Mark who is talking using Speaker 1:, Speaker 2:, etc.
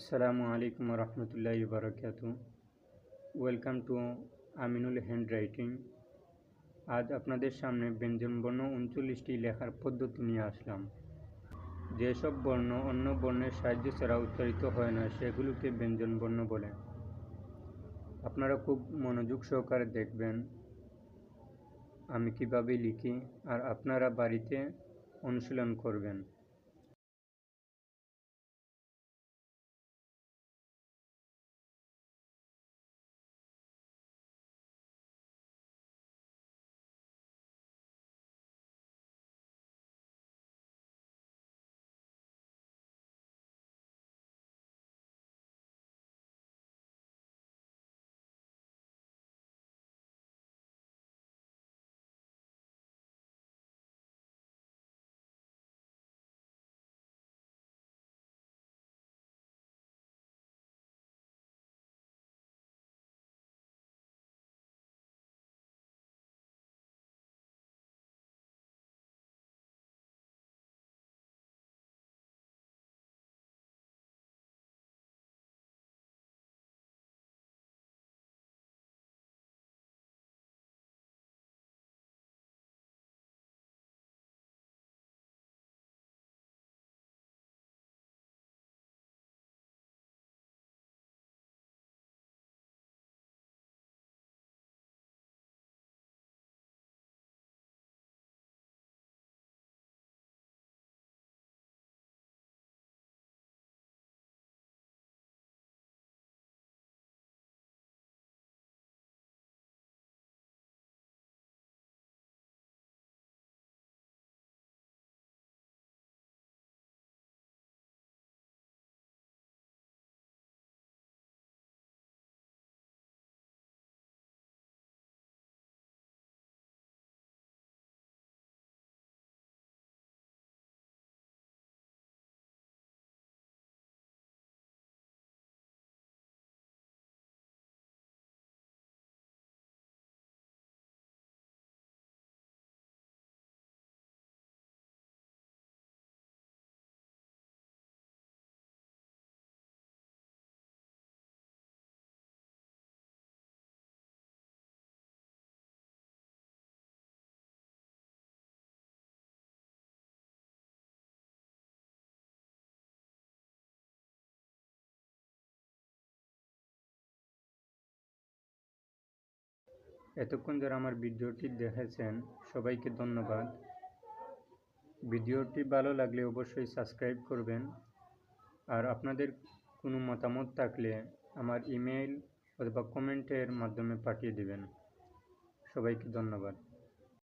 Speaker 1: আসসালামু আলাইকুম রহমতুল্লাহ বারকাত welcome to Aminul handwriting আজ আপনাদের সামনে ব্যঞ্জনবর্ণ উনচল্লিশটি লেখার পদ্ধতি নিয়ে আসলাম। যেসব বর্ণ অন্য বর্ণের সাহায্য ছাড়া উচ্চারিত হয় না, সেগুলোকে ব্যঞ্জনবর্ণ বলে। আপনারা খুব মনোযোগ সহকারে দেখবেন, আমি কীভাবে লিখি আর আপনারা বাড়িতে অনুশীলন করবেন। এতক্ষণ যারা আমার ভিডিওটি দেখেছেন, সবাইকে ধন্যবাদ। ভিডিওটি ভালো লাগলে অবশ্যই সাবস্ক্রাইব করবেন। আর আপনাদের কোনো মতামত থাকলে আমার ইমেইল অথবা কমেন্টের মাধ্যমে পাঠিয়ে দেবেন। সবাইকে ধন্যবাদ।